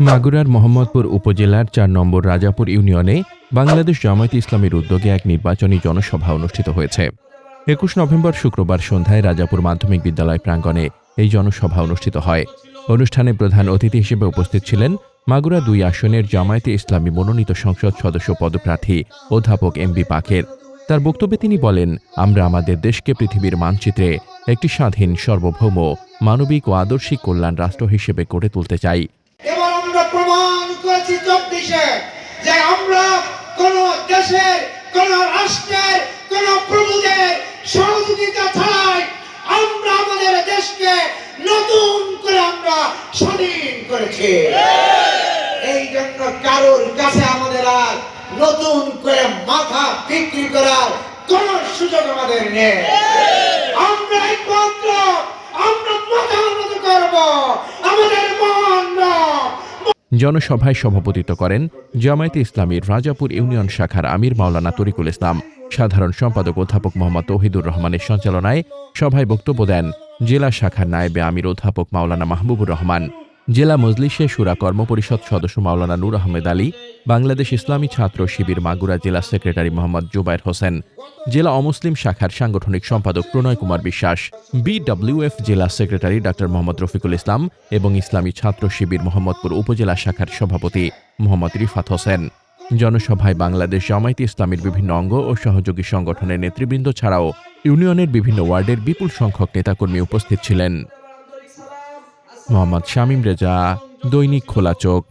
মাগুরার মোহাম্মদপুর উপজেলার চার নম্বর রাজাপুর ইউনিয়নে বাংলাদেশ জামায়াতে ইসলামের উদ্যোগে এক নির্বাচনী জনসভা অনুষ্ঠিত হয়েছে। একুশ নভেম্বর শুক্রবার সন্ধ্যায় রাজাপুর মাধ্যমিক বিদ্যালয় প্রাঙ্গণে এই জনসভা অনুষ্ঠিত হয়। অনুষ্ঠানে প্রধান অতিথি হিসেবে উপস্থিত ছিলেন মাগুরা দুই আসনের জামায়াতে ইসলামী মনোনীত সংসদ সদস্য পদপ্রার্থী অধ্যাপক এম বি পাকের। তার বক্তব্যে তিনি বলেন, আমরা আমাদের দেশকে পৃথিবীর মানচিত্রে একটি স্বাধীন, সার্বভৌম, মানবিক ও আদর্শিক কল্যাণ রাষ্ট্র হিসেবে গড়ে তুলতে চাই। প্রমাণ করেছি চব্বিশে যে আমরা কোন দেশের, কোন রাষ্ট্রের, কোন প্রভুদের সহযোগিতা ছাড়াই আমরা আমাদের দেশকে নতুন করে আমরা স্বাধীন করেছি। এই জন্য কারোর কাছে আমাদের আর নতুন করে মাথা বিক্রি করার কোন সুযোগ আমাদের নেই আমরা মাথা উন্নত করব আমাদের মন নয় জনসভায় সভাপতিত্ব করেন জামায়াতে ইসলামীর রাজাপুর ইউনিয়ন শাখার আমির মাওলানা তরিকুল ইসলাম। সাধারণ সম্পাদক অধ্যাপক মোহাম্মদ তহিদুর রহমানের সঞ্চালনায় সভায় বক্তব্য দেন জেলা শাখার নায়েবে আমির অধ্যাপক মাওলানা মাহবুবুর রহমান। জেলা মজলিসে সুরা কর্মপরিষদ সদস্য মাওলানা নূর আহমেদ আলী বাংলাদেশ ইসলামী ছাত্র শিবির মাগুরা জেলা সেক্রেটারি মোহাম্মদ জুবাইর হোসেন, জেলা অমুসলিম শাখার সাংগঠনিক সম্পাদক প্রণয় কুমার বিশ্বাস, বিডব্লিউএফ জেলা সেক্রেটারি ডক্টর মোহাম্মদ রফিকুল ইসলাম এবং ইসলামী ছাত্র শিবির মোহাম্মদপুর উপজেলা শাখার সভাপতি মোহাম্মদ রিফাত হোসেন। জনসভায় বাংলাদেশ জামায়াতে ইসলামীর বিভিন্ন অঙ্গ ও সহযোগী সংগঠনের নেতৃবৃন্দ ছাড়াও ইউনিয়নের বিভিন্ন ওয়ার্ডের বিপুল সংখ্যক নেতাকর্মী উপস্থিত ছিলেন। মোহাম্মদ শামীম রেজা, দৈনিক খোলা চোখ।